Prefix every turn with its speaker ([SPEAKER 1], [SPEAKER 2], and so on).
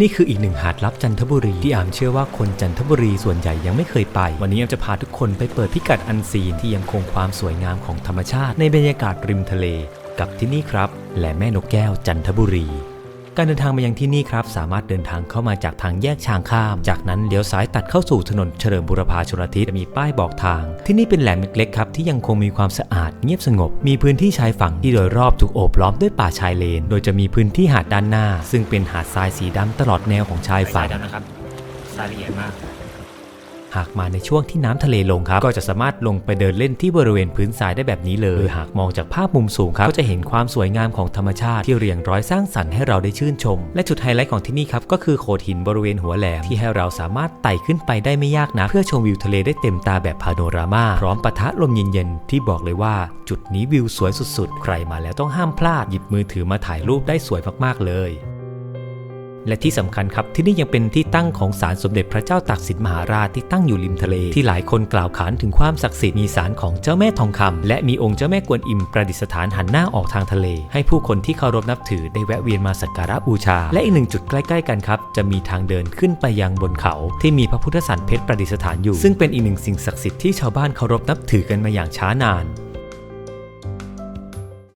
[SPEAKER 1] นี่คืออีกหนึ่งหาดลับจันทบุรีที่อามเชื่อว่าคนจันทบุรีส่วนใหญ่ยังไม่เคยไป วันนี้อามจะพาทุกคนไปเปิดพิกัดอันซีนที่ยังคงความสวยงามของธรรมชาติ ในบรรยากาศริมทะเล กับที่นี่ครับและแม่นกแก้วจันทบุรี การเดินทางมายังที่นี่ครับสามารถเดินทางเข้ามาจากทางแยกชางข้าม จากนั้นเลี้ยวซ้ายตัดเข้าสู่ถนนเฉลิมบุรพาชลทิศมีป้ายบอกทาง ที่นี่เป็นแหล่งเล็กๆครับที่ยังคงมีความสะอาดเงียบสงบ มีพื้นที่ชายฝั่งที่โดยรอบถูกโอบล้อมด้วยป่าชายเลน โดยจะมีพื้นที่หาดด้านหน้า ซึ่งเป็นหาดทรายสีดำตลอดแนวของชายฝั่ง
[SPEAKER 2] ดำนะครับรายละเอียดมาก
[SPEAKER 1] หากมาในช่วงที่น้ำทะเลลงครับ ก็จะสามารถลงไปเดินเล่นที่บริเวณพื้นทรายได้แบบนี้เลยโดยหากมองจากภาพมุมสูงครับ ก็จะเห็นความสวยงามของธรรมชาติที่เรียงร้อยสร้างสรรค์ให้เราได้ชื่นชม และจุดไฮไลท์ของที่นี่ครับก็คือโขดหินบริเวณหัวแหลมที่ให้เราสามารถไต่ขึ้นไปได้ไม่ยากนะเพื่อชมวิวทะเลได้เต็มตาแบบพาโนรามาพร้อมปะทะลมเย็นๆที่บอกเลยว่า จุดนี้วิวสวยสุดๆ ใครมาแล้วต้องห้ามพลาดหยิบมือถือมาถ่ายรูปได้สวยมากๆเลย และที่สำคัญครับที่นี่ยังเป็นที่ตั้งของศาลสมเด็จพระเจ้าตากสินมหาราชที่ตั้งอยู่ริมทะเล ที่หลายคนกล่าวขานถึงความศักดิ์สิทธิ์มีศาลของเจ้าแม่ทองคำและมีองค์เจ้าแม่กวนอิมประดิษฐานหันหน้าออกทางทะเล ให้ผู้คนที่เคารพนับถือได้แวะเวียนมาสักการะบูชา และอีกหนึ่งจุดใกล้ ๆ กันครับ จะมีทางเดินขึ้นไปยังบนเขา ที่มีพระพุทธสันเพชรประดิษฐานอยู่ ซึ่งเป็นอีกหนึ่งสิ่งศักดิ์สิทธิ์ที่ชาวบ้านเคารพนับถือกันมาอย่างช้านาน